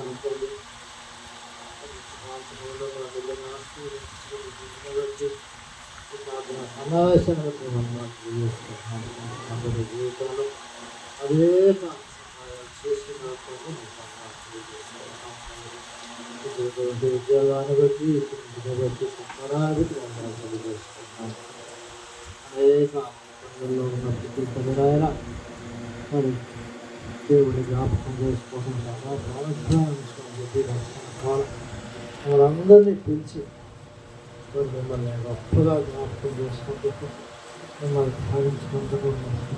అనుకోండి సమావేశాన్ని అందరి జీవితంలో అదే చేసినప్పుడు ఉద్యోగాన్ని బట్టి ఇంటిని బట్టి సంతానాన్ని బట్టి వందనాలు తెలియజేస్తున్నాను అనేక పనుల్లో ఉన్న ప్రతి పనిరాయన మరి దేవుడి జ్ఞాపకం చేసుకోవడం చాలా ప్రారంభించుకోవడం చెప్పి కాలం. మనందరినీ పిలిచి మిమ్మల్ని గొప్పగా జ్ఞాపకం చేసుకుంటూ మిమ్మల్ని ధ్యానించుకుంటూ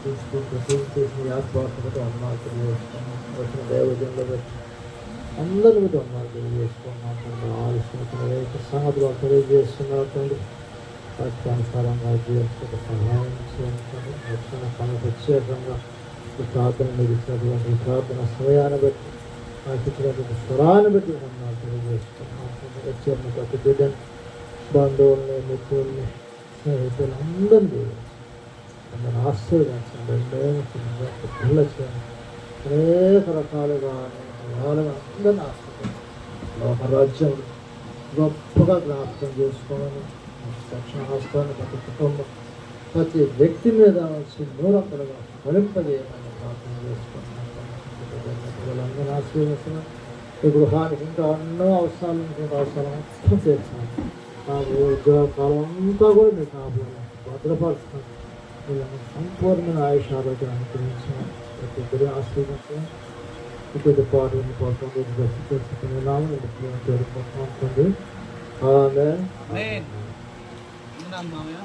చూసుకుంటూ చేసిన ఆత్మాత్మతో అన్నాలు తెలియజేసుకున్నాం. వచ్చిన దైవజనులు బట్టి అందరి మీద అన్నాలు తెలియజేసుకున్నాం. తండ్రి ఆలోచన సంగతులు తెలియజేస్తున్నారు తండ్రి. వాక్యానుసారంగా జీవించక సహాయం చేయండి రక్షణ పని ప్రత్యేకంగా ప్రార్థన మీరు ఇచ్చినటువంటి ఈ ప్రార్థన సమయాన్ని బట్టి నాకు ఇచ్చినటువంటి స్వరాన్ని బట్టి అన్నాలు తెలియజేస్తున్నాం. వచ్చే ప్రతి బిడ్డని బంధువుల్ని మిత్రుల్ని స్నేహితులు అందరినీ అందరిని ఆశీర్వదించండి. ప్రేమించండి పిల్ల చేయండి. అనేక రకాలుగా విధాలుగా అందరిని ఆశీర్వదించండి. లోక రాజ్యం గొప్పగా జ్ఞాపకం చేసుకోమని దక్షిణ హస్తాన్ని ప్రతి కుటుంబం ప్రతి వ్యక్తి మీద వచ్చి నూరంతలుగా ఫలింపజేయమని ప్రార్థన చేసుకుంటున్నాను అందరినీ ఈ గృహానికి ఇంకా ఎన్నో అవసరాలు ఇంకొక అవసరం మొత్తం తీర్చాలి నాకు ఉద్యోగ కాలం అంతా కూడా మీ కాపులను భద్రపరుస్తున్నాను వీళ్ళని సంపూర్ణమైన ఆయుష ఆరోగ్యం అనుగ్రహించిన ప్రతి ఒక్కరి ఆశీర్వదించడం ఇటువంటి పాటలను కోసం బస్సు తెలుసుకునేలాగా నేను పేరుకుంటున్నాను ఆమె Amen. Ano?